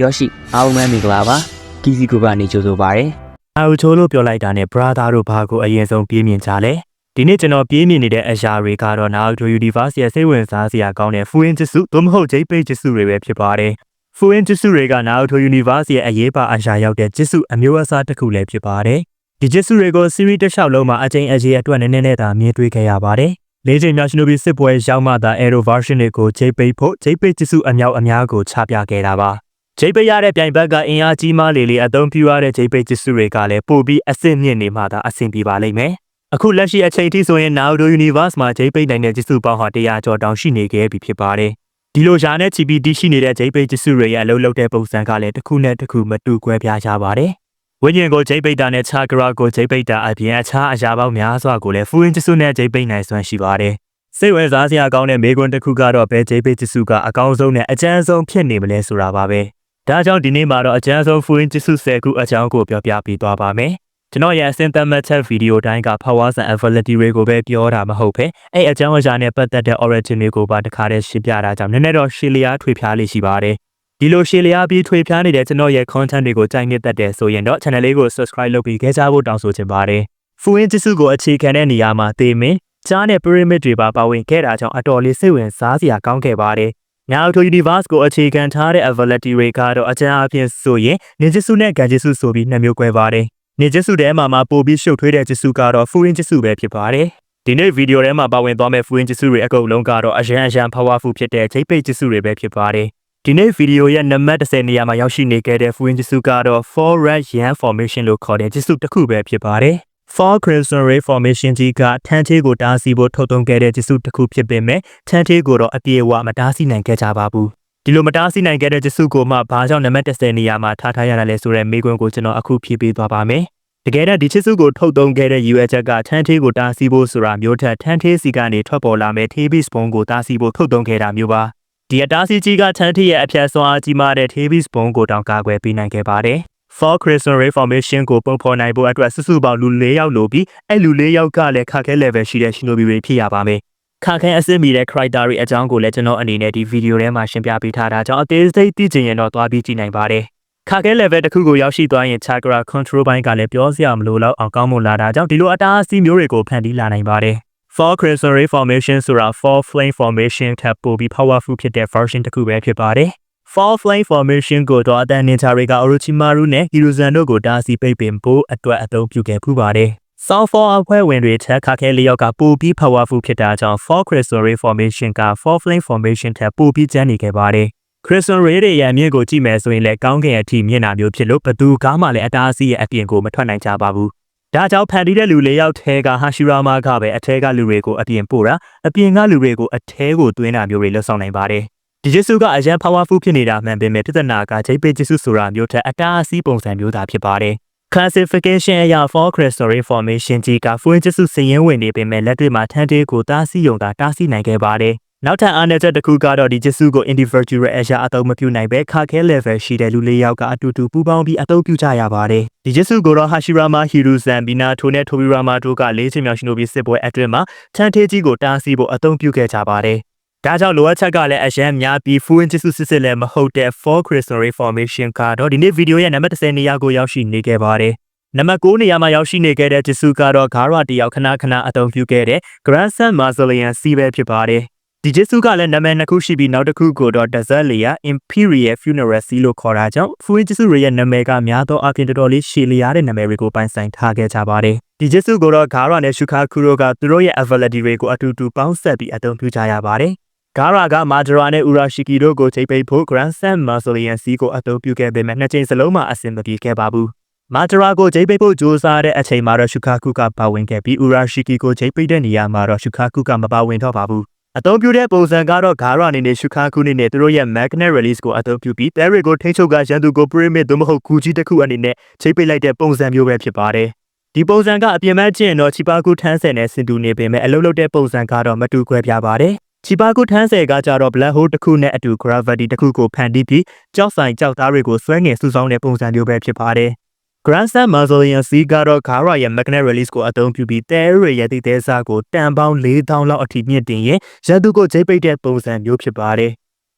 ယောရှိအားလုံးပဲမင်္ဂလာပါကီစီဂရုကနေကြိုဆိုပါရစေအာချိုလို့ပြောလိုက်တာနဲ့ brother တို့ဘာကိုအရင်ဆုံးပြေးမြင်ကြလဲဒီနေ့ကျွန်တော်ပြေးမြင်နေတဲ့အရာတွေကတော့ Naruto Universe ရဲ့စိတ်ဝင်စားစရာကောင်းတဲ့ Fuin Jitsu သို့မဟုတ် J-Page Jitsu တွေပဲဖြစ်ပါတယ်။ Fuin Jitsu တွေက Naruto Universe ရဲ့အရေးပါအရာရောက်တဲ့ Jitsu အမျိုးအစားတစ်ခုလည်းဖြစ်ပါတယ်။ဒီ Jitsu တွေကို series တစ်လျှောက်လုံးမှာအကျဉ်းအကျေအတွက်နည်းနည်းနဲ့သာမြင်တွေ့ခဲ့ရပါတယ်။လေးချိန်မြောက် Shinobi စစ်ပွဲရောက်မှသာ Arrow version တွေကို J-Page ဖို့ J-Page Jitsu အမြောက်အများကိုချပြခဲ့တာပါ။ ဂျိပိတ်ရတဲ့ပြိုင်ဘက်ကအင်အားကြီးမားလေလေအသုံးပြုရတဲ့ဂျိပိတ်ကျစုတွေကလည်းပိုပြီးအဆင့်မြင့်နေမှသာအဆင်ပြေပါလိမ့်မယ်။အခုလက်ရှိအချိန်ထိဆိုရင် Naruto Universe မှာဂျိပိတ်နိုင်တဲ့ကျစုပေါင်းဟာ100ကျော်တောင်ရှိနေခဲ့ပြီဖြစ်ပါတယ်။ဒီလိုရှားနဲ့ GPT ရှိနေတဲ့ဂျိပိတ်ကျစုတွေရဲ့အလုပ်လုပ်တဲ့ပုံစံကလည်းတစ်ခုနဲ့တစ်ခုမတူကွဲပြားကြပါတယ်။ဝိညာဉ်ကိုဂျိပိတ်တာနဲ့ချာကရာကိုဂျိပိတ်တာအပြင်အခြားအရာပေါင်းများစွာကိုလည်းဖူရင်ကျစုနဲ့ဂျိပိတ်နိုင်စွမ်းရှိပါတယ်။စိတ်ဝင်စားစရာကောင်းတဲ့မေကွန်းတစ်ခုကတော့ဘယ်ဂျိပိတ်ကျစုကအကောင်းဆုံးနဲ့အကျဉ်းဆုံးဖြစ်နေမလဲဆိုတာပါပဲ။ ဒါကြောင့်ဒီနေ့မှာတော့အကျန်းဆုံးဖူရင်းကျစုဆယ်ခုအကြောင်းကိုပြောပြပေးသွားပါမယ်။ကျွန်တော်ရဲ့အစင်သက်မှတ်ချက်ဗီဒီယိုတိုင်းက powers and ability တွေကိုပဲပြောတာမဟုတ်ပဲအဲ့အကြောင်းအရာနဲ့ပတ်သက်တဲ့ origin တွေကိုပါတခါတည်းရှင်းပြတာကြောင့်နည်းနည်းတော့ရှင်းလျားထွေဖျားလေးရှိပါတယ်။ဒီလိုရှင်းလျားပြီးထွေဖျားနေတဲ့ကျွန်တော်ရဲ့ content တွေကိုကြိုက်နေတတ်တယ်ဆိုရင်တော့ channel လေးကို subscribe လုပ်ပြီးခဲ့ကြဖို့တောင်းဆိုချင်ပါတယ်။ဖူရင်းကျစုကိုအခြေခံတဲ့နေရာမှာသေမင်းကြားနဲ့ pyramid တွေပါပါဝင်ခဲ့တာကြောင့်အတော်လေးစိတ်ဝင်စားစရာကောင်းခဲ့ပါတယ်။ Naruto Universe ကိုအခြေခံထားတဲ့ ability တွေကတော့အကျဉ်းအပြင်ဆိုရင် Ninjutsu နဲ့ Genjutsu ဆိုပြီးနှစ်မျိုး꿰ပါတယ်။ Ninjutsu ထဲမှာမှပိုပြီးရှုပ်ထွေးတဲ့ Jutsu ကတော့ Furin Jutsu ပဲဖြစ်ပါတယ်။ဒီနေ့ဗီဒီယိုထဲမှာပါဝင်သွားမယ့် Furin Jutsu တွေအကုန်လုံးကတော့အရန်အရန် powerful ဖြစ်တဲ့ J-Page Jutsu တွေပဲဖြစ်ပါတယ်။ဒီနေ့ဗီဒီယိုရဲ့နံပါတ်30နေရာမှာရောက်ရှိနေခဲ့တဲ့ Furin Jutsu ကတော့ Four Red Yan Formation လို့ခေါ်တဲ့ Jutsu တစ်ခုပဲဖြစ်ပါတယ်။ Four Crimson Ray Formation ကြီးကထန်းသေးကိုတားဆီးဖို့ထုတ်သုံးခဲ့တဲ့ Jutsu တစ်ခုဖြစ်ပေမဲ့ထန်းသေးကိုတော့အပြေအဝမတားဆီးနိုင်ခဲ့ကြပါဘူး။ဒီလိုမတားဆီးနိုင်ခဲ့တဲ့ Jutsu ကိုမှဘာကြောင့်နံပါတ်30နေရာမှာထားထားရတာလဲဆိုတဲ့မေးခွန်းကိုကျွန်တော်အခုဖြေပေးသွားပါမယ်။တကယ်တော့ဒီ Jutsu ကိုထုတ်သုံးခဲ့တဲ့ UH ကထန်းသေးကိုတားဆီးဖို့ဆိုတာမျိုးထက်ထန်းသေးစီကနေထွက်ပေါ်လာမဲ့ T-Beast ဘုံကိုတားဆီးဖို့ထုတ်သုံးခဲ့တာမျိုးပါ။ဒီအတားဆီးကြီးကထန်းသေးရဲ့အဖြတ်စွမ်းအားကြီးမားတဲ့ T-Beast ဘုံကိုတောင်ကာကွယ်ပေးနိုင်ခဲ့ပါတယ်။ Four Crimson Ray Formation ကိုပုံဖော်နိုင်ဖို့အတွက်စုစုပေါင်းလူ၄ယောက်လိုပြီးအဲ့လူ၄ယောက်ကလည်းခါခဲ level ရှိတဲ့ Shinobi တွေဖြစ်ရပါမယ်။ခါခဲအဆင့်မီတဲ့ character တွေအကြောင်းကိုလည်းကျွန်တော်အနေနဲ့ဒီဗီဒီယိုထဲမှာရှင်းပြပေးထားတာကြောင့်အသေးစိတ်သိချင်ရင်တော့သွားပြီးကြည့်နိုင်ပါတယ်။ခါခဲ level တစ်ခုကိုရောက်ရှိသွားရင် chakra control ဘိုင်းကလည်းပြောစရာမလိုတော့အောင်ကောင်းမွန်လာတာကြောင့်ဒီလိုအတားအဆီးမျိုးတွေကိုဖန်တီးလာနိုင်ပါတယ်။ Four Crimson Ray Formation ဆိုတာ Four Flame Formation ထပ်ပိုပြီး powerful ဖြစ်တဲ့ version တစ်ခုပဲဖြစ်ပါတယ်။ Fall Flame Formation ကိုတော့အတန် ninja တွေက Orochimaru နဲ့ Hiruzen တို့ကိုတားဆီးပိတ်ပင်ဖို့အတွက်အသုံးပြုခဲ့ပူပါတယ်။ Sound Fall အဖွဲ့ဝင်တွေထက်ခါခဲလျောက်ကပိုပြီး powerful ဖြစ်တာကြောင့် Fall Crystal Ray Formation က Fall Flame Formation ထက်ပိုပြီးကျန်းနေခဲ့ပါတယ်။ Crystal Ray ရဲ့ရန်မြင့်ကိုကြည့်မယ်ဆိုရင်လည်းကောင်းကင်အထိမြင့်တာမျိုးဖြစ်လို့ဘသူကားမှလည်းအတားအဆီးရဲ့အပြင်ကိုမထွက်နိုင်ကြပါဘူး။ဒါကြောင့်ဖန်တီးတဲ့လူလေးယောက်ထဲကဟာရှူရာမာကပဲအထဲကလူတွေကိုအပြင်ပို့တာအပြင်ကလူတွေကိုအထဲကိုသွင်းတာမျိုးတွေလှုပ်ဆောင်နိုင်ပါတယ်။ ဒီဂျစ်စုကအရန် powerful ဖြစ်နေတာမှန်ပေမဲ့ပြဿနာကဂျိပေဂျစ်စုဆိုတာမျိုးထက်အတားအဆီးပုံစံမျိုးသာဖြစ်ပါတယ်။ classification အရာ for crystal formation ကြီးက full ဂျစ်စုစည်ရင်းဝင်နေပေမဲ့လက်တွေ့မှာထန်းတေးကိုတားဆီးယုံတာတားဆီးနိုင်ခဲ့ပါတယ်။နောက်ထပ်အားနည်းချက်တစ်ခုကတော့ဒီဂျစ်စုကို individual အရာအသုံးမပြုနိုင်ပဲခါခဲ level ရှိတဲ့လူလေးယောက်ကအတူတူပူးပေါင်းပြီးအသုံးပြုကြရပါတယ်။ဒီဂျစ်စုကိုတော့ Hashirama Hiruzen Minato နဲ့ Tobirama တို့ကလေးချင်းမြောင်ရှင်တို့ပြီးစစ်ပွဲအတွင်းမှာထန်းတေးကြီးကိုတားဆီးဖို့အသုံးပြုခဲ့ကြပါတယ်။ ဒါကြောင့်လိုအပ်ချက်ကလည်းအရန်များပြီး full ဂျစ်စုစစ်စစ်လည်းမဟုတ်တဲ့ four crystal formation ကတော့ဒီနေ့ဗီဒီယိုရဲ့နံပါတ်30နေရာကိုရောက်ရှိနေခဲ့ပါတယ်။နံပါတ်9နေရာမှာရောက်ရှိနေခဲ့တဲ့ဂျစ်စုကတော့ဂါရတယောက်ခဏခဏအသုံးပြုခဲ့တဲ့ Grand Sun Mausoleum စီးပဲဖြစ်ပါတယ်။ဒီဂျစ်စုကလည်းနာမည်နှစ်ခုရှိပြီးနောက်တစ်ခုကိုတော့ Desert Layer Imperial Funeral Sea လို့ခေါ်တာကြောင့် Full ဂျစ်စုရဲ့နာမည်ကများသောအားဖြင့်တော်တော်လေးရှည်လျားတဲ့နာမည်တွေကိုပိုင်ဆိုင်ထားခဲ့ကြပါတယ်။ဒီဂျစ်စုကိုတော့ဂါရနဲ့ရှုခါကူရိုကသူတို့ရဲ့ ability တွေကိုအတူတူပေါင်းစပ်ပြီးအသုံးပြုကြရပါတယ်။ ဂါရာကမာဂျရာနဲ့ဥရာရှိကီတို့ကိုချိန်ပိတ်ဖို့ Grand Sam Mausoleum စီးကိုအသုံးပြုခဲ့ပေမဲ့နှစ်ချိန်စလုံးမှာအဆင်မပြေခဲ့ပါဘူး။မာဂျရာကိုချိန်ပိတ်ဖို့ကြိုးစားတဲ့အချိန်မှာတော့ရှုခါကူကပါဝင်ခဲ့ပြီးဥရာရှိကီကိုချိန်ပိတ်တဲ့နေရာမှာတော့ရှုခါကူကမပါဝင်တော့ပါဘူး။အသုံးပြုတဲ့ပုံစံကတော့ဂါရာအနေနဲ့ရှုခါကူနေနဲ့သူတို့ရဲ့ magnet release ကိုအသုံးပြုပြီး Terry ကိုထိန်းချုပ်ကရန်သူကို pyramid သို့မဟုတ်ဂူကြီးတစ်ခုအနေနဲ့ချိန်ပိတ်လိုက်တဲ့ပုံစံမျိုးပဲဖြစ်ပါတယ်။ဒီပုံစံကအပြင်မဲ့ကျင့်တော့ချီပါကူထန်းဆယ်နဲ့စင်တူနေပေမဲ့အလုပ်လုပ်တဲ့ပုံစံကတော့မတူကွဲပြားပါတယ်။ ချီပါကူထန်းဆယ်ကကြတော့ black hole တစ်ခုနဲ့အတူ gravity တစ်ခုကိုဖန်တီးပြီးကြောက်ဆိုင်ကြောက်သားတွေကိုဆွဲငင်စုဆောင်းတဲ့ပုံစံမျိုးပဲဖြစ်ပါတယ်။ Grand Sun Mausoleum စီကတော့ Gara ရဲ့ magnet release ကိုအသုံးပြုပြီးတဲရရဲ့တည်တဲစားကိုတန်ပေါင်း4000လောက်အထိမြင့်တင်ရင်ရန်သူကိုဂျိတ်ပိတ်တဲ့ပုံစံမျိုးဖြစ်ပါတယ်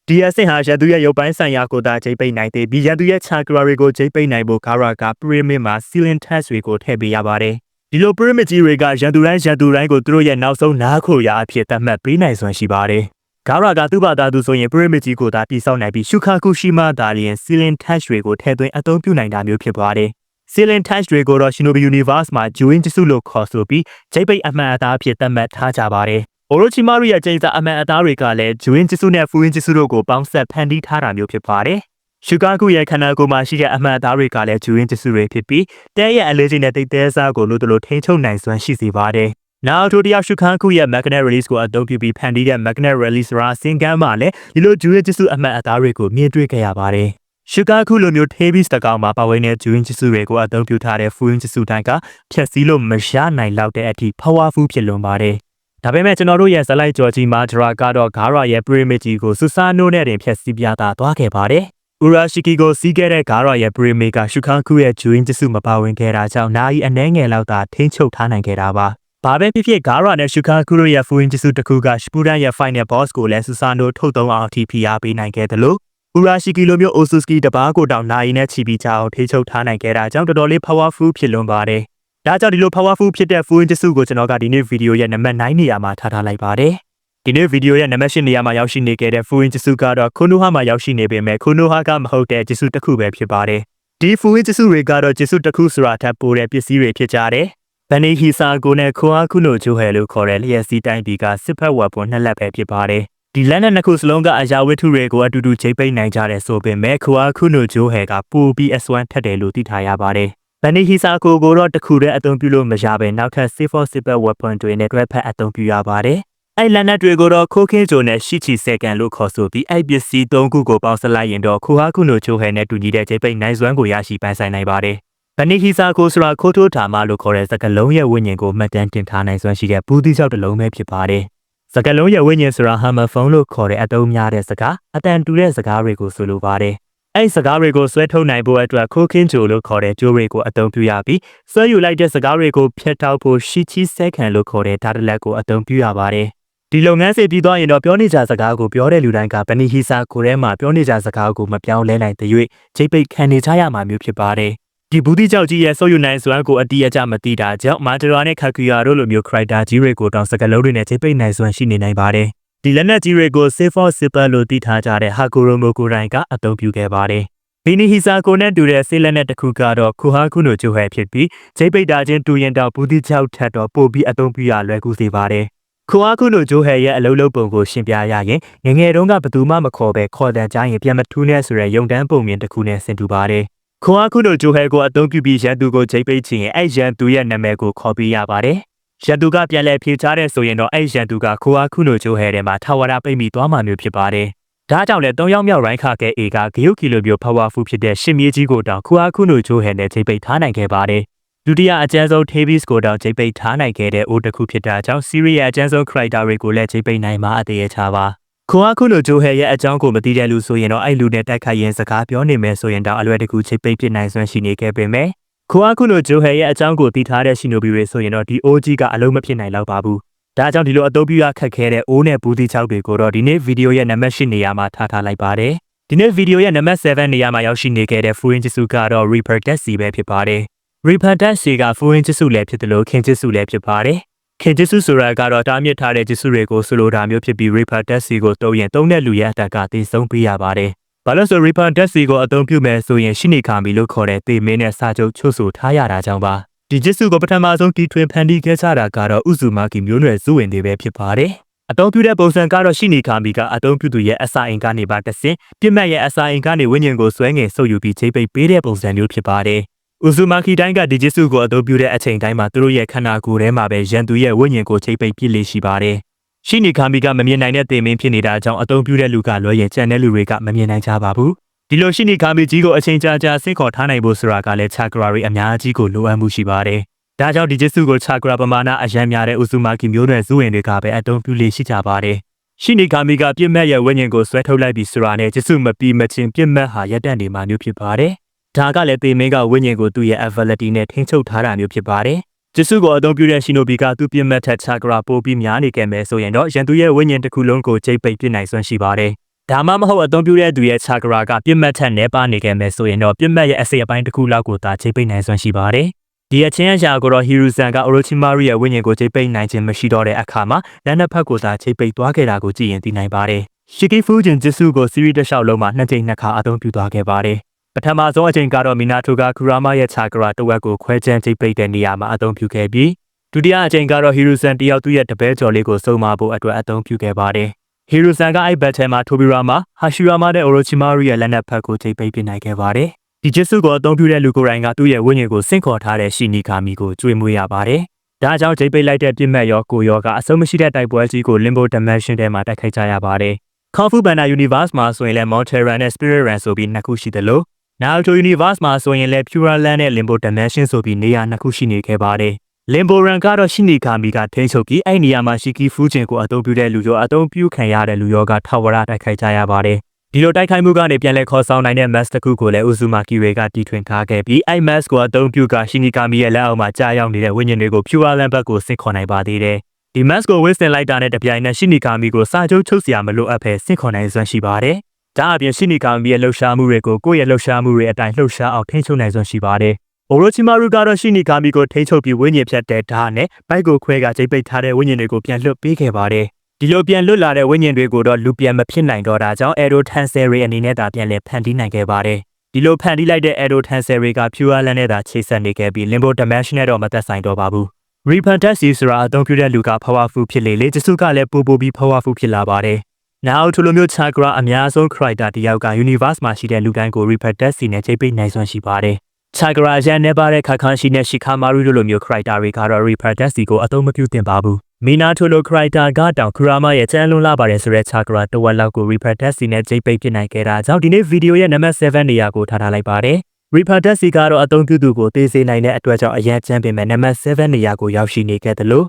ဒီအဆင့်ဟာရန်သူရဲ့ရုပ်ပိုင်းဆိုင်ရာကိုသာချိန်ပိတ်နိုင်သေးပြီးရန်သူရဲ့ chakra တွေကိုချိန်ပိတ်နိုင်ဖို့ Gara က pyramid မှာ ceiling test တွေကိုထည့်ပေးရပါတယ်။ ဒီလို pyramid ကြီးတွေကရန်သူတိုင်းရန်သူတိုင်းကိုသူတို့ရဲ့နောက်ဆုံးနားခိုရာအဖြစ်သတ်မှတ်ပေးနိုင်စွမ်းရှိပါတယ်။ Gara ကသူ့ဘာသာသူဆိုရင် pyramid ကြီးကိုသာတည်ဆောက်နိုင်ပြီး Shukakushima ဒါလျင် ceiling test တွေကိုထည့်သွင်းအသုံးပြုနိုင်တာမျိုးဖြစ်ပါတယ်။ ceiling test တွေကိုတော့ Shinobi Universe မှာ Juin Jitsu လို့ခေါ်ဆိုပြီးချိန်ပိတ်အမှန်အသားအဖြစ်သတ်မှတ်ထားကြပါတယ်။ Orochimaru ရဲ့ကျင်းစာအမှန်အသားတွေကလည်း Juin Jitsu နဲ့ Fuin Jitsu တို့ကိုပေါင်းဆက်ဖန်တီးထားတာမျိုးဖြစ်ပါတယ်။ Shukaku ရဲ့ခန္ဓာကိုယ်မှာရှိတဲ့အမှန်အသားတွေကလည်း Juin Jitsu တွေဖြစ်ပြီးတဲရဲ့အလေးချိန်နဲ့တိတ်တဲစားကိုလို့တလို့ထိန်းချုပ်နိုင်စွမ်းရှိစေပါတယ်။နောက်ထိုတရား Shukaku ရဲ့ magnet release ကိုအသုံးပြုပြီးဖန်တီးတဲ့ magnet release ရာစင်ကမ်းမှာလည်းဒီလို Juin Jitsu အမှန်အသားတွေကိုမြင်တွေ့ခဲ့ရပါတယ်။ရှုကာခုလိုမျိုး Tavis တကောင်မှာပါဝင်တဲ့ဂျူရင်းဂျစ်စုတွေကိုအသုံးပြုထားတဲ့ဖူရင်းဂျစ်စုတိုင်းကဖြည့်ဆည်းလို့မရနိုင်လောက်တဲ့အထိ powerful ဖြစ်လွန်ပါတယ်။ဒါပေမဲ့ကျွန်တော်တို့ရဲ့ဇလိုက်ကြော်ကြီးမာဂျရာကတော့ဂါရာရဲ့ pyramid ကြီးကိုဆူဆာနိုးနဲ့တင်ဖြည့်ဆည်းပြတာသွားခဲ့ပါတယ်။ ဥရာရှိကီကိုစီးခဲ့တဲ့ဂါရာရဲ့ pyramid ကရှုခန်းခုရဲ့ဂျူရင်းဂျစ်စုမပါဝင်ခဲ့တာကြောင့်နာယီအနှဲငယ်လောက်သာထိန်းချုပ်ထားနိုင်ခဲ့တာပါ။ဘာပဲဖြစ်ဖြစ်ဂါရာနဲ့ရှုခန်းခုတို့ရဲ့ဖူရင်းဂျစ်စုတစ်ခုကရှပူဒန်ရဲ့ final boss ကိုလည်းဆူဆာနိုးထုတ်သုံးအောင်အထိဖိအားပေးနိုင်ခဲ့တယ်လို့ဥရာရှိကီလိုမျိုးအိုဆူစကီတပားကိုတောင်နိုင်နဲ့ချီပြီးချအောင်ထိချုပ်ထားနိုင်ခဲ့တာကြောင့်တော်တော်လေး powerful ဖြစ်လွန်ပါတယ်။ဒါကြောင့်ဒီလို powerful ဖြစ်တဲ့ full inch စုကိုကျွန်တော်ကဒီနေ့ဗီဒီယိုရဲ့နံပါတ်9နေရာမှာထားထားလိုက်ပါတယ်။ ဒီနေ့ဗီဒီယိုရဲ့နံပါတ်10နေရာမှာရောက်ရှိနေခဲ့တဲ့ full inch စုကတော့ခုနိုဟာမှာရောက်ရှိနေပေမဲ့ခုနိုဟာကမဟုတ်တဲ့ဂျစ်စုတစ်ခုပဲဖြစ်ပါတယ်။ဒီ full inch စုတွေကတော့ဂျစ်စုတစ်ခုဆိုတာထပ်ပိုတဲ့ပစ္စည်းတွေဖြစ်ကြတယ်။ဗန်နီဟီဆာကိုနဲ့ခွန်အားခုနိုဂျိုဟဲလို့ခေါ်တဲ့လျှက်စီးတိုင်းပြည်ကစစ်ဖက်ဝက်ပွန်နှစ်လက်ပဲဖြစ်ပါတယ်။ဒီလက်နက်နှစ်ခုစလုံးကအရာဝတ္ထုတွေကိုအတူတူချိန်ပိတ်နိုင်ကြတယ်ဆိုပေမဲ့ခွာခုနိုဂျိုဟဲကပူပြီး S1 ထက်တယ်လို့သိထားရပါတယ်။ဗန်နီဟီဆာကိုကိုတော့တခုတည်းအသုံးပြုလို့မရဘဲနောက်ထပ် C4 Super Weapon တွေနဲ့တွဲဖက်အသုံးပြုရပါတယ်။ အဲ့လက်နက်တွေကိုတော့ခိုးခင်းဂျိုနဲ့ရှိချီစက္ကန်လို့ခေါ်ဆိုပြီးအဲ့ပစ္စည်း၃ခုကိုပေါင်းစလိုက်ရင်တော့ခိုဟာခုနိုဂျိုဟဲနဲ့တူညီတဲ့ချိန်ပိတ်နိုင်စွမ်းကိုရရှိပိုင်ဆိုင်နိုင်ပါတယ်။ဗန်နီဟီဆာကိုဆိုတာခိုးထိုးထာမလို့ခေါ်တဲ့စကလုံးရဲ့ဝိညာဉ်ကိုမှတ်တမ်းတင်ထားနိုင်စွမ်းရှိတဲ့ဘူးသီးကြောက်တစ်လုံးပဲဖြစ်ပါတယ်။စကားလုံးရဲ့ဝိညာဉ်ဆိုတာဟာမဖုန်းလို့ခေါ်တဲ့အတုံးများတဲ့စကားအတန်တူတဲ့စကားတွေကိုဆိုလိုပါတယ်။အဲ့စကားတွေကိုဆွဲထုတ်နိုင်ဖို့အတွက်ခိုးခင်းဂျိုလို့ခေါ်တဲ့ကြိုးတွေကိုအသုံးပြုရပြီးဆွဲယူလိုက်တဲ့စကားတွေကိုဖျက်တောက်ဖို့ရှီချီစဲခံလို့ခေါ်တဲ့ဓာတ်လက်ကိုအသုံးပြုရပါတယ်။ ဒီလုပ်ငန်းစဉ်ပြီးသွားရင်တော့ပြောနေကြစကားကိုပြောတဲ့လူတိုင်းကဗနီဟီဆာကိုထဲမှာပြောနေကြစကားကိုမပြောင်းလဲနိုင်တဲ့၍ချိတ်ပိတ်ခံနေကြရမှာမျိုးဖြစ်ပါတယ်။ဒီဘူးတိကြောက်ကြီးရဲ့ဆုပ်ယူနိုင်စွမ်းကိုအတီးအကျမသိတာကြောင့်မာတရာနဲ့ခါကူယာတို့လိုမျိုးခရိုက်တာကြီးတွေကိုတောင်စကလုံးတွေနဲ့ချိတ်ပိတ်နိုင်စွမ်းရှိနေနိုင်ပါတယ်။ဒီလက်နက်ကြီးတွေကို Safe for Super လို့သိထားကြတဲ့ဟာကူရိုမိုကိုရိုင်ကအသုံးပြုခဲ့ပါတယ်။ဘီနီဟီဆာကိုနဲ့တူတဲ့ဆေးလက်နက်တစ်ခုကတော့ခူဟာခုနိုဂျိုဟဲဖြစ်ပြီးချိတ်ပိတ်တာချင်းတူရင်တော့ဘူးတိကြောက်ထက်တော့ပိုပြီးအသုံးပြုရလွယ်ကူစေပါတယ်။ ခွာခုလိုဂျိုဟဲရဲ့အလုံးလုံးပုံကိုရှင်းပြရရင်ငငယ်တုန်းကဘသူမှမခေါ်ပဲခေါ်တန်ကြရင်ပြန်မထူးနဲ့ဆိုတဲ့ရုံတန်းပုံမြင်တစ်ခုနဲ့ဆင်တူပါတယ်။ခွာခုလိုဂျိုဟဲကိုအသုံးပြုပြီးရန်သူကိုချိန်ပိတ်ချင်ရင်အဲ့ရန်သူရဲ့နာမည်ကိုခေါ်ပေးရပါတယ်။ရန်သူကပြန်လဲဖြေချတဲ့ဆိုရင်တော့အဲ့ရန်သူကခွာခုလိုဂျိုဟဲထဲမှာထာဝရပိတ်မိသွားမှာမျိုးဖြစ်ပါတယ်။ဒါကြောင့်လဲ၃ယောက်မြောက်ရိုင်းခါကဲအေကဂယုတ်ကီလိုမျိုး powerful ဖြစ်တဲ့ရှင်မြေကြီးကိုတောင်ခွာခုလိုဂျိုဟဲနဲ့ချိန်ပိတ်ထားနိုင်ခဲ့ပါတယ်။ ဒုတိယအကျဉ်းဆုံး Tavis ကိုတောင်ချိန်ပိတ်ထားနိုင်ခဲ့တဲ့အိုးတစ်ခုဖြစ်တာကြောင့် Siri ရဲ့အကျဉ်းဆုံး character တွေကိုလည်းချိန်ပိတ်နိုင်မှာအသေးချပါ။ခွန်အခုလိုဂျိုဟဲရဲ့အကြောင်းကိုမသိတဲ့လူဆိုရင်တော့အဲ့လူနဲ့တိုက်ခိုက်ရင်စကားပြောနေမယ်ဆိုရင်တော့အလွယ်တကူချိန်ပိတ်ဖြစ်နိုင်စွမ်းရှိနေခဲ့ပေမဲ့ခွန်အခုလိုဂျိုဟဲရဲ့အကြောင်းကိုသိထားတဲ့ရှင်နိုဘီတွေဆိုရင်တော့ဒီ OG ကအလုံးမဖြစ်နိုင်တော့ပါဘူး။ဒါကြောင့်ဒီလိုအသုံးပြုရခက်ခဲတဲ့အိုးနဲ့ဘူးတီချောက်တွေကိုတော့ဒီနေ့ဗီဒီယိုရဲ့နံပါတ်၈နေရာမှာထားထားလိုက်ပါတယ်။ဒီနေ့ဗီဒီယိုရဲ့နံပါတ်7နေရာမှာရောက်ရှိနေခဲ့တဲ့ Fuin Jitsu ကတော့ Reaper Death ပဲဖြစ်ပါတယ်။ Reaper Death က Fuin Jitsu လည်းဖြစ်တယ်လို့ Kin Jitsu လည်းဖြစ်ပါတယ်။ Kin Jitsu ဆိုတာကတော့တားမြစ်ထားတဲ့ Jitsu တွေကိုဆိုလိုတာမျိုးဖြစ်ပြီး Reaper Death ကိုတုံးရင်တုံးတဲ့လူရဲ့အတက်ကတည်ဆုံးပေးရပါတယ်။ဘာလို့ဆို Reaper Death ကိုအသုံးပြုမယ်ဆိုရင်ရှိနေခါမီလို့ခေါ်တဲ့သေမင်းနဲ့စာချုပ်ချုပ်ဆိုထားရတာကြောင့်ပါ။ဒီဂျစ်စုကိုပထမဆုံးတီထွင်ဖန်တီးခဲ့ကြတာကတော့ဥဇူမာကီမျိုးနွယ်ဇူဝင်တွေပဲဖြစ်ပါတယ်။အသုံးပြုတဲ့ပုံစံကတော့ရှိနေခါမီကအသုံးပြုသူရဲ့အစာအိမ်ကနေပါတဆင်ပြစ်မှတ်ရဲ့အစာအိမ်ကနေဝိညာဉ်ကိုဆွဲငင်ဆုပ်ယူပြီးချိန်ပိတ်ပေးတဲ့ပုံစံမျိုးဖြစ်ပါတယ်။ ဥဇူမာကီတိုင်းကဒီဂျစ်စုကိုအသုံးပြုတဲ့အချိန်တိုင်းမှာသူတို့ရဲ့ခန္ဓာကိုယ်ထဲမှာပဲရန်သူရဲ့ဝိညာဉ်ကိုချိန်ပိတ်ပြစ်လေးရှိပါတယ်။ရှိနေခါမီကမမြင်နိုင်တဲ့သေမင်းဖြစ်နေတာကြောင့်အသုံးပြုတဲ့လူကလွဲရင်ကြံတဲ့လူတွေကမမြင်နိုင်ကြပါဘူး။ဒီလိုရှိနေခါမီကြီးကိုအချိန်ကြာကြာဆင့်ခေါ်ထားနိုင်ဖို့ဆိုတာကလည်းချာကရာတွေအများကြီးကိုလိုအပ်မှုရှိပါတယ်။ဒါကြောင့်ဒီဂျစ်စုကိုချာကရာပမာဏအရန်များတဲ့ဥစုမာကီမျိုးနွယ်ဇူဝင်တွေကပဲအသုံးပြုလေးရှိကြပါတယ်။ရှိနေခါမီကပြစ်မဲ့ရဲ့ဝိညာဉ်ကိုဆွဲထုတ်လိုက်ပြီးဆိုတာနဲ့ဂျစ်စုမပြီးမချင်းပြစ်မဲ့ဟာရက်တန့်နေမှမျိုးဖြစ်ပါတယ်။ ဒါကလည်းသေမင်းကဝိညာဉ်ကိုသူ့ရဲ့ ability နဲ့ထိန်းချုပ်ထားတာမျိုးဖြစ်ပါတယ်။ဂျစ်စုကိုအသုံးပြုတဲ့ရှင်နိုဘီကသူ့ပြစ်မဲ့ထက်ချာကရာပိုပြီးများနေခဲ့မယ်ဆိုရင်တော့ရန်သူရဲ့ဝိညာဉ်တစ်ခုလုံးကိုချိန်ပိတ်ပြစ်နိုင်စွမ်းရှိပါတယ်ဒါမှမဟုတ်အသုံးပြုတဲ့သူရဲ့ chakra ကပြစ်မှတ်ထက်နှဲပါနေခဲ့မယ်ဆိုရင်တော့ပြစ်မှတ်ရဲ့အစိတ်အပိုင်းတစ်ခုလောက်ကိုသာချိန်ပိတ်နိုင်စွမ်းရှိပါတယ်။ဒီအချင်းအရာကိုတော့ Hiruzen က Orochimaru ရဲ့ဝိညာဉ်ကိုချိန်ပိတ်နိုင်ခြင်းမရှိတော့တဲ့အခါမှာလက်နှစ်ဖက်ကိုသာချိန်ပိတ်သွားခဲ့တာကိုကြည့်ရင်သိနိုင်ပါတယ်။ Shiki Fujin Jutsu ကို series တစ်လျှောက်လုံးမှာနှစ်ကြိမ်နှစ်ခါအသုံးပြုသွားခဲ့ပါတယ်။ ပထမဆုံးအချိန်ကတော့ Minato က Kurama ရဲ့ chakra တစ်ဝက်ကိုခွဲချမ်းချိန်ပိတ်တဲ့နေရာမှာအသုံးပြုခဲ့ပြီးဒုတိယအချိန်ကတော့ Hiruzen တယောက်သူ့ရဲ့တပည့်ကျော်လေးကိုစုံမဖို့အတွက်အသုံးပြုခဲ့ပါတယ်။ Hiruzen ကအဲ့ဘက်ထဲမှာ Tobirama, Hashirama နဲ့ Orochimaru ရဲ့လက်နက်ဖက်ကိုချိန်ပိတ်ပြနိုင်ခဲ့ပါတယ်။ဒီဂျစ်စုကိုအသုံးပြုတဲ့လူကိုယ်တိုင်ကသူ့ရဲ့ဝိညာဉ်ကိုစင့်ခေါ်ထားတဲ့ရှိနီကာမီကိုကျွေးမွေးရပါတယ်။ဒါကြောင့်ချိန်ပိတ်လိုက်တဲ့ပြစ်မှတ်ရောကိုရောကအဆုံးမရှိတဲ့တိုက်ပွဲကြီးကို Limbo Dimension ထဲမှာတိုက်ခိုက်ကြရပါတယ်။ Kung Fu Panda Universe မှာဆိုရင်လည်း Monterran နဲ့ Spirit Ran ဆိုပြီးနှစ်ခုရှိတယ်လို့ Naruto Universe မှာဆိုရင်လည်း Pure Land နဲ့ Limbo Dimension ဆိုပြီးနေရာနှစ်ခုရှိနေခဲ့ပါတယ်။ Limbo Run ကတော့ရှိနီကာမီကထိန်းချုပ်ပြီးအဲ့နေရာမှာ Shiki Fujin ကိုအသုံးပြုတဲ့လူရောအသုံးပြုခံရတဲ့လူရောကထာဝရတိုက်ခိုက်ကြရပါတယ်။ဒီလိုတိုက်ခိုက်မှုကနေပြန်လည်ခေါ်ဆောင်နိုင်တဲ့ mask တစ်ခုကိုလည်း Uzumaki Ray ကတီထွင်ထားခဲ့ပြီးအဲ့ mask ကိုအသုံးပြုကရှိနီကာမီရဲ့လက်အောက်မှာကြာရောက်နေတဲ့ဝိညာဉ်တွေကို Pure Land ဘက်ကိုဆင့်ခေါ်နိုင်ပါသေးတယ်။ဒီ mask ကိုဝစ်စင်လိုက်တာနဲ့တပြိုင်နက်ရှိနီကာမီကိုစာချုပ်ချုပ်စရာမလိုအပ်ဘဲဆင့်ခေါ်နိုင်စွမ်းရှိပါတယ်။ ဒါအပြင်ရှိနီကာမီရဲ့လှုပ်ရှားမှုတွေကိုကိုယ့်ရဲ့လှုပ်ရှားမှုတွေအတိုင်းလှုပ်ရှားအောင်ထိန်းချုပ်နိုင်စွမ်းရှိပါတယ်။ Orochimaru ကတော့ရှိနီကာမီကိုထိန်းချုပ်ပြီးဝိညာဉ်ဖြတ်တဲ့ဓာတ်နဲ့ဘိုက်ကိုခွဲကချိန်ပိတ်ထားတဲ့ဝိညာဉ်တွေကိုပြန်လွှတ်ပေးခဲ့ပါတယ်။ဒီလိုပြန်လွတ်လာတဲ့ဝိညာဉ်တွေကိုတော့လူပြန်မဖြစ်နိုင်တော့တာကြောင့် Edo Tensei တွေအနေနဲ့သာပြန်လည်ဖန်တီးနိုင်ခဲ့ပါတယ်။ဒီလိုဖန်တီးလိုက်တဲ့ Edo Tensei တွေက Pure Land နဲ့သာချိတ်ဆက်နေခဲ့ပြီး Limbo Dimension နဲ့တော့မသက်ဆိုင်တော့ပါဘူး။ Refantasy ဆိုတာအသုံးပြုတဲ့လူက powerful ဖြစ်လေလေတစုကလည်းပိုပိုပြီး powerful ဖြစ်လာပါတယ်။ Now ထိုလိုမျိုး chakra အများဆုံး character တယောက်က universe မှာရှိတဲ့လူတိုင်းကို Refantasy နဲ့ချိန်ပိတ်နိုင်စွမ်းရှိပါတယ်။ chakra ရန်နေပါတဲ့ခါခန်းရှိတဲ့ Shikamaru တို့လိုမျိုး character တွေကတော့ Refantasy ကိုအသုံးမပြုသင့်ပါဘူး။ Minato လို character ကတောင် Kurama ရဲ့ကျန်းလွန်လာပါတယ်ဆိုတဲ့ chakra တဝက်လောက်ကို Refantasy နဲ့ချိန်ပိတ်ပြနိုင်ခဲ့တာကြောင့်ဒီနေ့ဗီဒီယိုရဲ့နံပါတ်7နေရာကိုထားထားလိုက်ပါတယ်။ Refantasy ကတော့အသုံးပြုသူကိုသိစေနိုင်တဲ့အတွက်ကြောင့်အရန်ချမ်းပင်မဲ့နံပါတ်7နေရာကိုရောက်ရှိနေခဲ့တယ်လို့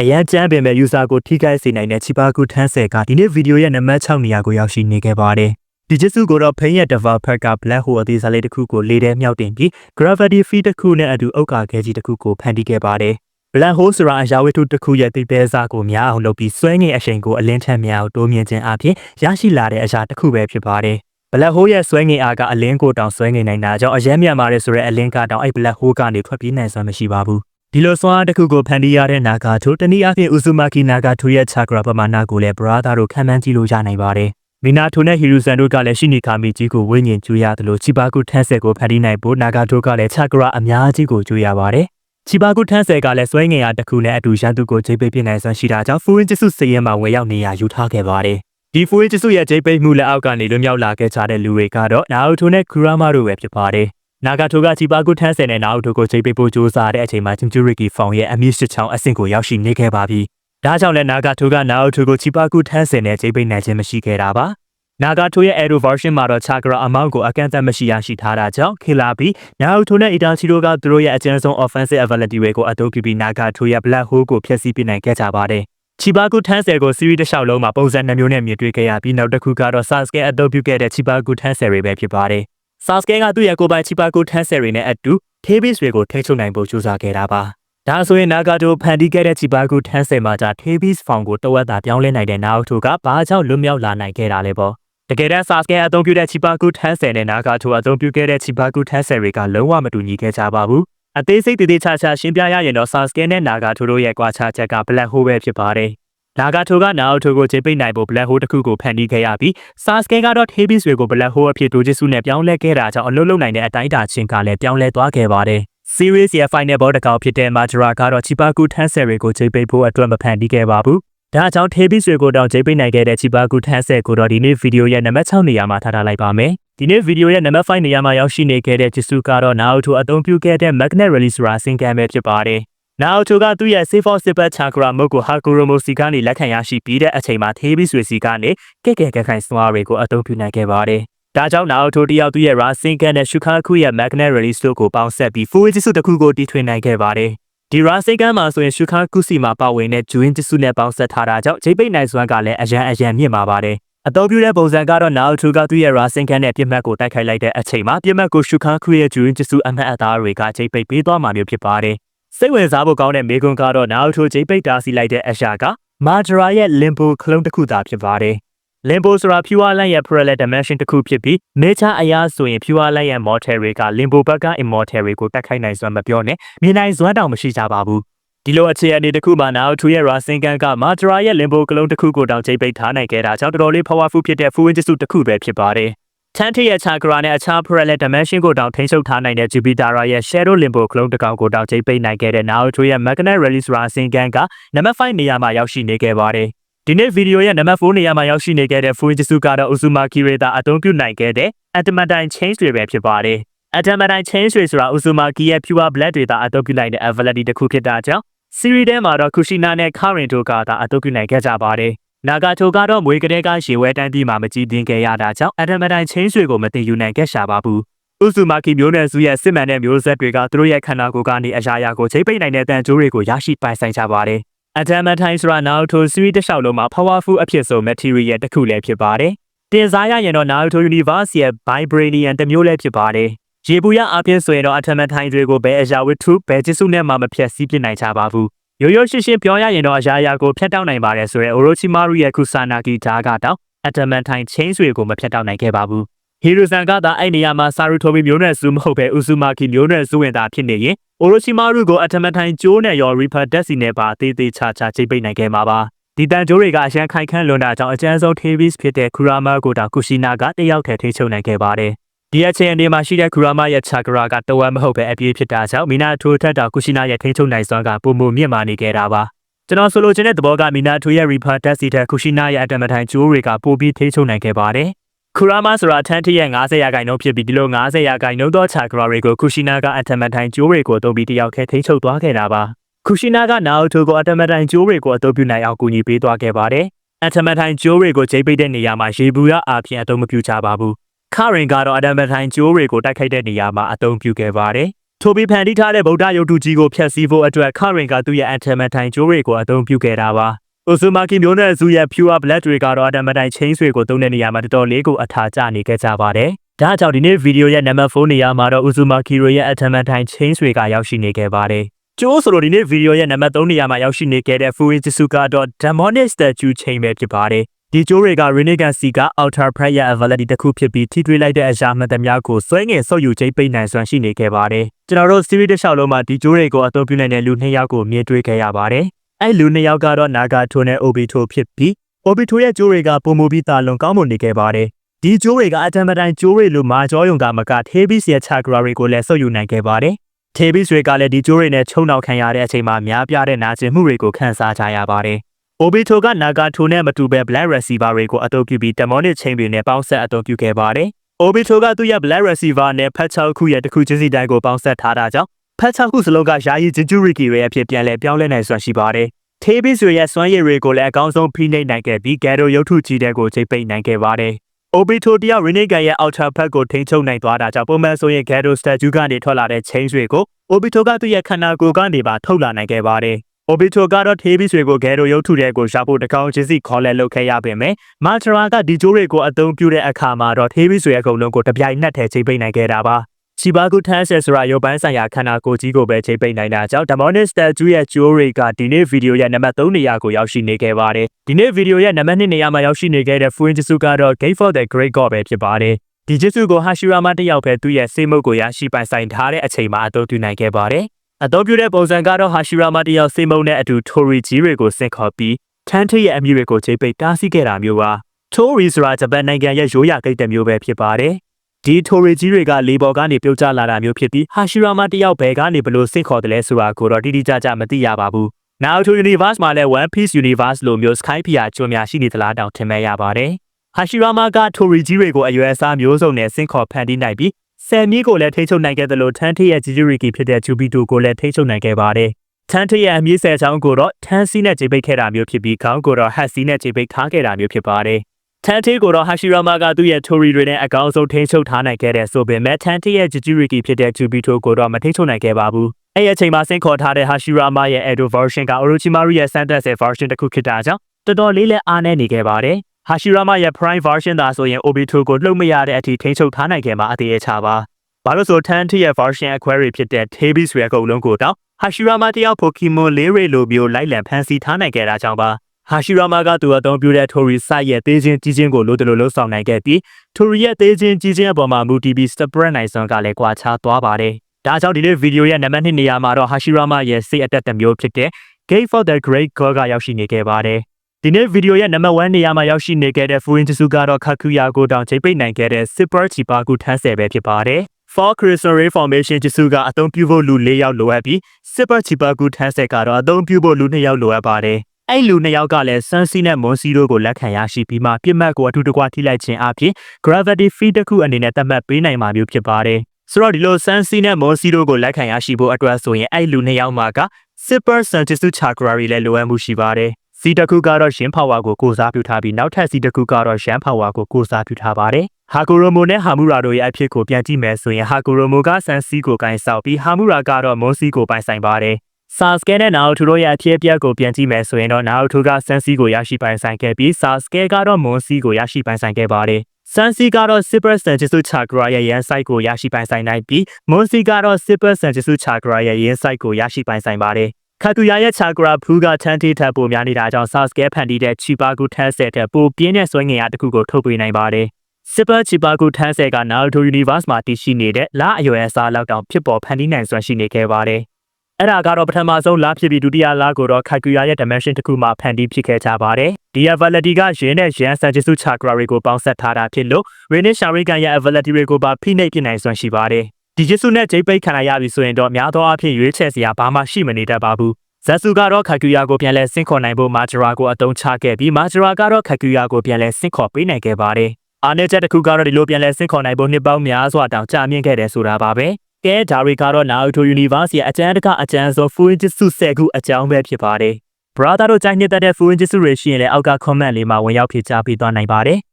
အရန်ချမ်းပင်မဲ့ user ကိုထိခိုက်စေနိုင်တဲ့ Chibaku ထန်းဆယ်ကဒီနေ့ဗီဒီယိုရဲ့နံပါတ်6နေရာကိုရောက်ရှိနေခဲ့ပါတယ်။ဒီဂျစ်စုကိုတော့ဖိန်းရဲ့ developer က black hole အသေးစားလေးတစ်ခုကိုလေထဲမြောက်တင်ပြီး gravity field တစ်ခုနဲ့အတူဥက္ကာခဲကြီးတစ်ခုကိုဖန်တီးခဲ့ပါတယ်။ black hole ဆိုတာအရာဝတ္ထုတစ်ခုရဲ့တိတ်တဲစားကိုများအောင်လုပ်ပြီးဆွဲငင်အရှိန်ကိုအလင်းထက်များအောင်တိုးမြင့်ခြင်းအပြင်ရရှိလာတဲ့အရာတစ်ခုပဲဖြစ်ပါတယ်။ black hole ရဲ့ဆွဲငင်အားကအလင်းကိုတောင်ဆွဲငင်နိုင်တာကြောင့်အယမ်းမြန်ပါတယ်ဆိုတဲ့အလင်းကတောင်အဲ့ black hole ကနေထွက်ပြေးနိုင်စွမ်းမရှိပါဘူး။ ဒီလိုစွမ်းအားတစ်ခုကိုဖန်တီးရတဲ့နာဂါထိုတနည်းအားဖြင့် Uzumaki Nagato ရဲ့ chakra ပမာဏကိုလည်း brother တို့ခံမှန်းကြည့်လို့ရနိုင်ပါတယ်။မီနာထိုနဲ့ဟီရူဇန်တို့ကလည်းရှိနီကာမီကြီးကိုဝိညာဉ်ကျွေးရတယ်လို့ချီပါကုထန်းဆယ်ကိုဖန်တီးနိုင်ဖို့နာဂါထိုကလည်း chakra အများကြီးကိုကျွေးရပါတယ်။ချီပါကုထန်းဆယ်ကလည်းစွဲငင်အားတစ်ခုနဲ့အတူရန်သူကိုချိန်ပိတ်ပြနိုင်စွမ်းရှိတာကြောင့်ဖူရင်ကျစုစရင်မှာဝင်ရောက်နေရယူထားခဲ့ပါတယ်။ဒီဖူရင်ကျစုရဲ့ချိန်ပိတ်မှုလက်အောက်ကနေလွတ်မြောက်လာခဲ့ကြတဲ့လူတွေကတော့နာအိုတိုနဲ့ကူရာမာတို့ပဲဖြစ်ပါတယ်။ နာဂါထိုကချီပါကုထန်းဆယ်နဲ့နာအိုတိုကိုချိန်ပိတ်ဖို့ကြိုးစားတဲ့အချိန်မှာချင်ကျူရီကီဖောင်ရဲ့အမည်ရှစ်ချောင်းအဆင့်ကိုရောက်ရှိနေခဲ့ပါပြီ။ဒါကြောင့်လည်းနာဂါထိုကနာအိုတိုကိုချီပါကုထန်းဆယ်နဲ့ချိန်ပိတ်နိုင်ခြင်းမရှိခဲ့တာပါ။နာဂါထိုရဲ့ Aero version မှာတော့ chakra အမောင့်ကိုအကန့်အသတ်မရှိရရှိထားတာကြောင့်ခေလာပြီးနာအိုတိုနဲ့အီတာချီတို့ကသူတို့ရဲ့အကျဉ်းဆုံး offensive ability တွေကိုအသုံးပြုပြီးနာဂါထိုရဲ့ black hole ကိုဖျက်ဆီးပစ်နိုင်ခဲ့ကြပါတယ်။ချီပါကုထန်းဆယ်ကို series တစ်လျှောက်လုံးမှာပုံစံနှမျိုးနဲ့မြင်တွေ့ခဲ့ရပြီးနောက်တစ်ခုကတော့ Sasuke အသုံးပြုခဲ့တဲ့ချီပါကုထန်းဆယ်တွေပဲဖြစ်ပါတယ်။ Sasuke ကသူ့ရဲ့ကိုယ်ပိုင်ချီပါကုထန်းဆယ်တွေနဲ့အတူ Thebes တွေကိုထိန်းချုပ်နိုင်ဖို့ကြိုးစားခဲ့တာပါ။ဒါဆိုရင်နာဂါတိုဖန်တီးခဲ့တဲ့ချီပါကုထန်းဆယ်မှာကြာ Thebes ဖောင်ကိုတဝက်သာပြောင်းလဲနိုင်တဲ့နာအိုတိုကဘာကြောင့်လွတ်မြောက်လာနိုင်ခဲ့တာလဲပေါ့။တကယ်တမ်း Sasuke အသုံးပြုတဲ့ချီပါကုထန်းဆယ်နဲ့နာဂါတိုအသုံးပြုခဲ့တဲ့ချီပါကုထန်းဆယ်တွေကလုံးဝမတူညီခဲ့ကြပါဘူး။အသေးစိတ်တည်တည်ချာချာရှင်းပြရရင်တော့ Sasuke နဲ့ Nagato တို့ရဲ့ကွာခြားချက်က Black Hole ပဲဖြစ်ပါတယ်။ Nagato က Naruto ကိုချိန်ပိတ်နိုင်ဖို့ Black Hole တစ်ခုကိုဖန်တီးခဲ့ရပြီး Sasuke ကတော့ Hades တွေကို Black Hole အဖြစ် Dojutsu နဲ့ပြောင်းလဲခဲ့တာကြောင့်အလုံးလုံးနိုင်တဲ့အတိုင်းအတာချင်းကလည်းပြောင်းလဲသွားခဲ့ပါတယ်။ Series ရဲ့ Final Boss တစ်ကောင်ဖြစ်တဲ့ Madara ကတော့ Chibaku ထန်းဆယ်တွေကိုချိန်ပိတ်ဖို့အတွက်မဖန်တီးခဲ့ပါဘူး။ဒါကြောင့် Hades တွေကိုတောင်ချိန်ပိတ်နိုင်ခဲ့တဲ့ Chibaku ထန်းဆယ်ကိုတော့ဒီနေ့ဗီဒီယိုရဲ့နံပါတ်6နေရာမှာထားထားလိုက်ပါမယ်။ဒီနေ့ဗီဒီယိုရဲ့နံပါတ်5နေရာမှာရောက်ရှိနေခဲ့တဲ့ Jitsu ကတော့ Naruto အသုံးပြုခဲ့တဲ့ Magnet Release ဆိုတာစင်ကမ်းပဲဖြစ်ပါတယ်။ Naruto ကသူ့ရဲ့ Save for Super Chakra မုတ်ကို Hakuromo စီကနေလက်ခံရရှိပြီးတဲ့အချိန်မှာ Hades တွေစီကနေကဲ့ကဲကဲခိုင်စွာတွေကိုအသုံးပြုနိုင်ခဲ့ပါတယ်။ဒါကြောင့် Naruto တယောက်သူ့ရဲ့ Rasengan နဲ့ Shukaku ရဲ့ Magnet Release တို့ကိုပေါင်းဆက်ပြီး Fuijitsu တစ်ခုကိုတီထွင်နိုင်ခဲ့ပါတယ်။ဒီ Rasengan မှာဆိုရင် Shukaku စီမှာပါဝင်တဲ့ Juinjitsu နဲ့ပေါင်းဆက်ထားတာကြောင့်ဂျိပိတ်နိုင်စွမ်းကလည်းအရန်အရန်မြင့်ပါပါတယ်။အသုံးပြုတဲ့ပုံစံကတော့ Naruto ကသူ့ရဲ့ Rasengan နဲ့ပြစ်မှတ်ကိုတိုက်ခိုက်လိုက်တဲ့အချိန်မှာပြစ်မှတ်ကို Shukaku ရဲ့ Juinjitsu အမှတ်အသားတွေကဂျိပိတ်ပေးသွားမှာမျိုးဖြစ်ပါတယ်။ စိတ်ဝင်စားဖို့ကောင်းတဲ့မေကွန်ကတော့ Naruto ဂျိပိတ်တားဆီးလိုက်တဲ့အရာက Madara ရဲ့ Limbo ခလုံးတစ်ခုသာဖြစ်ပါတယ်။လင်ဘိုဆိုတာ pure light ရဲ့ parallel dimension တစ်ခုဖြစ်ပြီး nature အရာဆိုရင် pure light ရဲ့ mortal တွေက limbo ဘက်က immortal တွေကိုတက်ခိုက်နိုင်စွမ်းမပြောနဲ့မြင်နိုင်စွမ်းတောင်မရှိကြပါဘူးဒီလိုအခြေအနေတစ်ခုမှာနာအိုထူရဲ့ Racing Gun က Matra ရဲ့ limbo ကလုံးတစ်ခုကိုတောင်ချိန်ပိတ်ထားနိုင်ခဲ့တာကြောင့်တော်တော်လေး powerful ဖြစ်တဲ့ full win တစ်ခုပဲဖြစ်ပါတယ်။ တန်ထရဲ့ chakra နဲ့အခြား parallel dimension ကိုတောင်ထိန်းချုပ်ထားနိုင်တဲ့ Jupiter ရဲ့ shadow limbo ကလုံးတစ်ကောင်ကိုတောင်ချိန်ပိတ်နိုင်ခဲ့တဲ့ Naruto ရဲ့ magnet release Racing Gun ကနံပါတ်5နေရာမှာရောက်ရှိနေခဲ့ပါတယ်။ဒီနေ့ဗီဒီယိုရဲ့နံပါတ်4နေရာမှာရောက်ရှိနေခဲ့တဲ့ Fujitsu ကတော့ Uzumaki Reta အသုံးပြုနိုင်ခဲ့တဲ့ Adamantine Chains တွေပဲဖြစ်ပါတယ်။ Adamantine Chains တွေဆိုတာ Uzumaki ရဲ့ Pure Blood တွေသာအသုံးပြုနိုင်တဲ့ ability တစ်ခုဖြစ်တာကြောင့် series ထဲမှာတော့ Kushina နဲ့ Karin တို့ကသာအသုံးပြုနိုင်ခဲ့ကြပါတယ်။ Nagato ကတော့မွေးကလေးကရေဝဲတန်းပြီးမှမကြည့်တင်ခဲ့ရတာကြောင့် Adamantine Chains တွေကိုမသိယူနိုင်ခဲ့ရှာပါဘူး။ Uzumaki မျိုးနွယ်စုရဲ့စစ်မှန်တဲ့မျိုးဆက်တွေကသူတို့ရဲ့ခန္ဓာကိုယ်ကနေအရာရာကိုချိန်ပိတ်နိုင်တဲ့တန်ကြိုးတွေကိုရရှိပိုင်ဆိုင်ကြပါတယ်။ Adamantine ဆိုတာ Naruto series တစ်လျှောက်လုံးမှာ powerful အဖြစ်ဆုံး material တစ်ခုလည်းဖြစ်ပါတယ်။တင်စားရရင်တော့ Naruto Universe ရဲ့ Vibranium တစ်မျိုးလည်းဖြစ်ပါတယ်။ရေဘူးရအပြင်ဆိုရင်တော့ Adamantine တွေကိုဘယ်အရာဝတ္ထုဘယ်ဂျစ်စုနဲ့မှမဖြတ်စည်းပြစ်နိုင်ကြပါဘူး။ ရိုးရိုးရှင်းရှင်းပြောရရင်တော့အရာရာကိုဖျက်တောက်နိုင်ပါတယ်ဆိုတဲ့ Orochimaru ရဲ့ Kusanagi ဓာတ်ကတော့ Adamantine Chains တွေကိုမဖျက်တောက်နိုင်ခဲ့ပါဘူး။ Hiruzen ကသာအဲ့နေရာမှာ Sarutobi မျိုးနွယ်စုမဟုတ်ဘဲ Uzumaki မျိုးနွယ်စုဝင်တာဖြစ်နေရင် Orochimaru ကို Adamantine ကျိုးနဲ့ရော Reaper တက်စီနဲ့ပါတေးသေးချာချာချိတ်ပိတ်နိုင်ခဲ့မှာပါ။ဒီတန်ကြိုးတွေကအရန်ခိုင်ခန့်လွန်တာကြောင့်အကျဉ်းဆုံး Tevis ဖြစ်တဲ့ Kurama ကိုတောင် Kushina ကတယောက်တည်းထိချုပ်နိုင်ခဲ့ပါတယ်။ ဒီအချိန်အနေမှာရှိတဲ့ Kurama ရဲ့ Chakra ကတဝက်မဟုတ်ပဲအပြည့်ဖြစ်တာကြောင့် Minato ထက်တောင် Kushina ရဲ့ထိချုပ်နိုင်စွမ်းကပုံမှုမြင့်မာနေခဲ့တာပါ။ကျွန်တော်ဆိုလိုချင်တဲ့သဘောက Minato ရဲ့ Reaper တက်စီထက် Kushina ရဲ့ Adamantine ကျိုးတွေကပိုပြီးထိချုပ်နိုင်ခဲ့ပါတယ်။ Kurama ဆိုတာထန်းထရဲ့90ရာခိုင်နှုန်းဖြစ်ပြီးဒီလို90ရာခိုင်နှုန်းသော chakra တွေကို Kushina က Adamantine ကျိုးတွေကိုအသုံးပြီးတယောက်ခဲထိချုပ်သွားခဲ့တာပါ။ Kushina က Naoto ကို Adamantine ကျိုးတွေကိုအသုံးပြုနိုင်အောင်ကူညီပေးသွားခဲ့ပါတယ်။ Adamantine ကျိုးတွေကိုချိန်ပိတ်တဲ့နေရာမှာရေဘူးရအပြင်အသုံးမပြုကြပါဘူး။ Karin ကတော့ Adamantine ကျိုးတွေကိုတိုက်ခိုက်တဲ့နေရာမှာအသုံးပြုခဲ့ပါတယ်။ထိုပြီးဖန်တီးထားတဲ့ဗုဒ္ဓရုပ်တုကြီးကိုဖျက်ဆီးဖို့အတွက် Karin ကသူ့ရဲ့ Adamantine ကျိုးတွေကိုအသုံးပြုခဲ့တာပါ။ Uzumaki မျိုးနွယ်စုရဲ့ Pure Blood တွေကတော့ Adamantine Chains တွေကိုသုံးတဲ့နေရာမှာတော်တော်လေးကိုအထာကျနေခဲ့ကြပါတယ်။ဒါကြောင့်ဒီနေ့ဗီဒီယိုရဲ့နံပါတ်4နေရာမှာတော့ Uzumaki ရဲ့ Adamantine Chains တွေကရောက်ရှိနေခဲ့ပါတယ်။ကျိုးဆိုတော့ဒီနေ့ဗီဒီယိုရဲ့နံပါတ်3နေရာမှာရောက်ရှိနေခဲ့တဲ့ Fujitsu ကတော့ Demonic Statue Chain ပဲဖြစ်ပါတယ်။ ဒီကျိုးတွေက Rinnegan စီက Outer Pride ရဲ့ ability တစ်ခုဖြစ်ပြီးထိတွေ့လိုက်တဲ့အရာမှန်သမျှကိုစွဲငင်ဆုပ်ယူချိန်ပိတ်နိုင်စွမ်းရှိနေခဲ့ပါတယ်။ကျွန်တော်တို့ series တစ်လျှောက်လုံးမှာဒီကျိုးတွေကိုအသုံးပြုနိုင်တဲ့လူနှစ်ယောက်ကိုမြင်တွေ့ခဲ့ရပါတယ်။အဲ့လူနှစ်ယောက်ကတော့ Nagato နဲ့ Obito ဖြစ်ပြီး Obito ရဲ့ကျိုးတွေကပုံမူပြီးတာလွန်ကောင်းမွန်နေခဲ့ပါတယ်။ဒီကျိုးတွေကအတံမတိုင်ကျိုးတွေလိုမာကြောယုံကမက Thebis ရဲ့ chakra တွေကိုလည်းဆုပ်ယူနိုင်ခဲ့ပါတယ်။ Thebis တွေကလည်းဒီကျိုးတွေနဲ့ချုံနှောက်ခံရတဲ့အချိန်မှာများပြားတဲ့နာကျင်မှုတွေကိုခံစားကြရပါတယ်။ Obito က Nagato နဲ့မတူဘဲ Black Receiver တွေကိုအသုံးပြုပြီး Demonic Chain တွေနဲ့ပေါင်းဆက်အသုံးပြုခဲ့ပါတယ်။ Obito ကသူ့ရဲ့ Black Receiver နဲ့ဖတ်ချောက်ခုရဲ့တစ်ခုချင်းစီတိုင်းကိုပေါင်းဆက်ထားတာကြောင့်ဖတ်ချောက်ခုစလုံးကယာယီ Jinchuriki ရဲ့အဖြစ်ပြန်လဲပြောင်းလဲနိုင်စွမ်းရှိပါတယ်။ Thebis ရဲ့စွမ်းရည်တွေကိုလည်းအကောင်းဆုံးဖိနှိပ်နိုင်ခဲ့ပြီး Garo ရုပ်ထုကြီးတဲ့ကိုချိန်ပိတ်နိုင်ခဲ့ပါတယ်။ Obito တယောက် Rinnegan ရဲ့ outer ဘက်ကိုထိန်းချုပ်နိုင်သွားတာကြောင့်ပုံမှန်ဆိုရင် Garo statue ကနေထွက်လာတဲ့ chain တွေကို Obito ကသူ့ရဲ့ခန္ဓာကိုယ်ကနေပါထုတ်လာနိုင်ခဲ့ပါတယ်။ Obito ကတော့ Thebis တွေကို Garo ရုပ်ထုတဲ့ကိုရှာဖို့တကောင်ချင်းစီခေါ်လဲလုပ်ခဲ့ရပေမဲ့ Matra ကဒီဂျိုးတွေကိုအသုံးပြုတဲ့အခါမှာတော့ Thebis တွေအကုန်လုံးကိုတပြိုင်နက်တည်းချိန်ပိတ်နိုင်ခဲ့တာပါ။ချီဘာကူထန်းဆယ်ဆိုတာရုပ်ပိုင်းဆိုင်ရာခန္ဓာကိုယ်ကြီးကိုပဲချိန်ပိတ်နိုင်တာကြောင့် Demonic Statue ရဲ့ကျိုးတွေကဒီနေ့ဗီဒီယိုရဲ့နံပါတ်3နေရာကိုရောက်ရှိနေခဲ့ပါတယ်။ဒီနေ့ဗီဒီယိုရဲ့နံပါတ်2နေရာမှာရောက်ရှိနေခဲ့တဲ့ Fujitsu ကတော့ Gate for the Great God ပဲဖြစ်ပါတယ်။ဒီဂျစ်စုကို Hashirama တယောက်ပဲသူ့ရဲ့စေမုတ်ကိုရရှိပိုင်ဆိုင်ထားတဲ့အချိန်မှာအသုံးပြုနိုင်ခဲ့ပါတယ်။ အသုံးပြုတဲ့ပုံစံကတော့ Hashirama တယောက်စေမုတ်နဲ့အတူ Tori ကြီးတွေကိုဆင့်ခေါ်ပြီးထန်းထရဲ့အမည်တွေကိုချိန်ပိတ်တားဆီးခဲ့တာမျိုးပါ။ Tori ဆိုတာဂျပန်နိုင်ငံရဲ့ရိုးရာကိတ်တမျိုးပဲဖြစ်ပါတယ်။ဒီထိုရီကြီးတွေကလေပေါ်ကနေပြုတ်ကျလာတာမျိုးဖြစ်ပြီးဟာရှီရာမာတယောက်ဘယ်ကနေဘလို့ဆင့်ခေါ်တယ်လဲဆိုတာကိုတော့တိတိကျကျမသိရပါဘူး။ Naruto Universe မှာလည်း One Piece Universe လိုမျိုး Sky Pier ကျွန်းများရှိနေသလားတောင်ထင်မဲ့ရပါတယ်။ဟာရှီရာမာကထိုရီကြီးတွေကိုအရွယ်အစားမျိုးစုံနဲ့ဆင့်ခေါ်ဖန်တီးနိုင်ပြီး ဆယ်မီးကိုလည်းထိချုပ်နိုင်ခဲ့သလိုထန်းထရဲ့ဂျီဂျူရီကီဖြစ်တဲ့ဂျူဘီတိုကိုလည်းထိချုပ်နိုင်ခဲ့ပါတယ်။ထန်းထရဲ့အမည်ဆယ်ချောင်းကိုတော့ထန်းစီနဲ့ဂျေပိတ်ခဲ့တာမျိုးဖြစ်ပြီးခေါင်းကိုတော့ဟတ်စီနဲ့ဂျေပိတ်ထားခဲ့တာမျိုးဖြစ်ပါတယ်။ထန်တီကိုတော့ဟာရှီရာမာကသူ့ရဲ့ထိုရီတွေနဲ့အကောင်းဆုံးထိန်းချုပ်ထားနိုင်ခဲ့တဲ့ဆိုပေမဲ့ထန်တီရဲ့ဂျီဂျူရီကီဖြစ်တဲ့ဂျူဘီတိုကိုတော့မထိန်းချုပ်နိုင်ခဲ့ပါဘူး။အဲ့ဒီအချိန်မှာဆင့်ခေါ်ထားတဲ့ဟာရှီရာမာရဲ့ Edo version က Orochimaru ရဲ့ Sentence version တစ်ခုဖြစ်တာကြောင့်တော်တော်လေးလည်းအားနည်းနေခဲ့ပါတယ်။ ဟာရှီရာမာရဲ့ Prime version သာဆိုရင် Obito ကိုလှုပ်မရတဲ့အထိထိန်းချုပ်ထားနိုင်ခဲ့မှာအသေးအချပါ။ဘာလို့ဆိုထန်တီရဲ့ version အခွဲတွေဖြစ်တဲ့ Thebis ရဲ့အကုန်လုံးကိုတော့ဟာရှီရာမာတယောက် Pokemon လေးတွေလိုမျိုးလိုက်လံဖန်ဆီးထားနိုင်ခဲ့တာကြောင့်ပါ။ဟာရှိရာမာကသူအသုံးပြုတဲ့ Tori site ရဲ့သေးချင်းကြီးချင်းကိုလိုတလို့လှုပ်ဆောင်နိုင်ခဲ့ပြီး Tori ရဲ့သေးချင်းကြီးချင်းအပေါ်မှာ MultiB spread နိုင်စွမ်းကလည်းကွာခြားသွားပါတယ်။ဒါကြောင့်ဒီနေ့ဗီဒီယိုရဲ့နံပါတ်2နေရာမှာတော့ Hashirama ရဲ့စိတ်အတက်တစ်မျိုးဖြစ်တဲ့ Gate for the Great God ကရောက်ရှိနေခဲ့ပါတယ်။ ဒီနေ့ဗီဒီယိုရဲ့နံပါတ်1နေရာမှာရောက်ရှိနေခဲ့တဲ့ Fuinjitsu ကတော့ Kakuya ကိုတောင်ချိန်ပိတ်နိုင်ခဲ့တဲ့ Super Chibaku ထမ်းဆယ်ပဲဖြစ်ပါတယ်။ For Crystal Reformation ဂျစုကအသုံးပြုဖို့လူ၄ယောက်လိုအပ်ပြီး Super Chibaku ထမ်းဆယ်ကတော့အသုံးပြုဖို့လူ၂ယောက်လိုအပ်ပါတယ်။အဲ့လူနှစ်ယောက်ကလည်း Sunsi နဲ့ Monsi တို့ကိုလက်ခံရရှိပြီးမှပြစ်မှတ်ကိုအထူးတကွထိလိုက်ခြင်းအပြင် Gravity Feed တစ်ခုအနေနဲ့သတ်မှတ်ပေးနိုင်မှာမျိုးဖြစ်ပါတယ်။ဆိုတော့ဒီလို Sunsi နဲ့ Monsi တို့ကိုလက်ခံရရှိဖို့အတွက်ဆိုရင်အဲ့လူနှစ်ယောက်မှာက Super Sanjitsu Chakra တွေလည်းလိုအပ်မှုရှိပါတယ်။ စီတစ်ခုကတော့ရှင်ပါဝါကိုကိုစားပြုထားပြီးနောက်ထပ်စီတစ်ခုကတော့ရှမ်းပါဝါကိုကိုစားပြုထားပါတယ်။ဟာကိုရိုမိုနဲ့ဟာမူရာတို့ရဲ့အဖြစ်ကိုပြန်ကြည့်မယ်ဆိုရင်ဟာကိုရိုမိုကဆန်စီကိုကိုင်ဆောက်ပြီးဟာမူရာကတော့မွန်စီကိုပိုင်ဆိုင်ပါတယ်။ Sasuke နဲ့ Naruto တို့ရဲ့အဖြစ်အပျက်ကိုပြန်ကြည့်မယ်ဆိုရင်တော့ Naruto ကဆန်စီကိုရရှိပိုင်ဆိုင်ခဲ့ပြီး Sasuke ကတော့မွန်စီကိုရရှိပိုင်ဆိုင်ခဲ့ပါတယ်။ Sansi ကတော့ Super Senjutsu Chakra ရဲ့ရန် site ကိုရရှိပိုင်ဆိုင်နိုင်ပြီး Monsi ကတော့ Super Senjutsu Chakra ရဲ့ရန် site ကိုရရှိပိုင်ဆိုင်ပါတယ်။ ခတ်တူယာရဲ့ Chakra ဖူးကထန်းတီးထပ်ပိုများနေတာကြောင့် Sasuke ဖန်တီးတဲ့ Chibaku ထန်းဆယ်တဲ့ပိုပြင်းတဲ့ဆွဲငင်ရတစ်ခုကိုထုတ်ပေးနိုင်ပါတယ်။ Super Chibaku ထန်းဆယ်က Naruto Universe မှာတည်ရှိနေတဲ့လအရွယ်အစားလောက်တောင်ဖြစ်ပေါ်ဖန်တီးနိုင်စွမ်းရှိနေခဲ့ပါတယ်။အဲ့ဒါကတော့ပထမဆုံးလဖြစ်ပြီးဒုတိယလကိုတော့ Kaguya ရဲ့ dimension တစ်ခုမှာဖန်တီးဖြစ်ခဲ့ကြပါတယ်။ဒီ ability ကရင်းနဲ့ရန် Sanjutsu Chakra တွေကိုပေါင်းစပ်ထားတာဖြစ်လို့ Rainish Sharingan ရဲ့ ability တွေကိုပါဖိနှိပ်ပြနိုင်စွမ်းရှိပါတယ်။ ဒီဂျစ်စုနဲ့ဂျိတ်ပိတ်ခံရပြီဆိုရင်တော့များသောအားဖြင့်ရွေးချယ်စရာဘာမှရှိမနေတတ်ပါဘူး။ဇက်ဆူကတော့ခါကျူယာကိုပြန်လဲဆင့်ခေါ်နိုင်ဖို့မာဂျရာကိုအသုံးချခဲ့ပြီးမာဂျရာကတော့ခါကျူယာကိုပြန်လဲဆင့်ခေါ်ပေးနိုင်ခဲ့ပါတယ်။အားနည်းချက်တစ်ခုကတော့ဒီလိုပြန်လဲဆင့်ခေါ်နိုင်ဖို့နှစ်ပေါင်းများစွာတောင်ကြာမြင့်ခဲ့တယ်ဆိုတာပါပဲ။ကဲဒါရီကတော့ Naruto Universe ရဲ့အကျဉ်းတကအကျဉ်းဆုံး Fuinjitsu 10ခုအကြောင်းပဲဖြစ်ပါတယ်။ Brother တို့ကြိုက်နှစ်သက်တဲ့ Fuinjitsu တွေရှိရင်လည်းအောက်က comment လေးမှာဝင်ရောက်ဖြေချပေးသွားနိုင်ပါတယ်။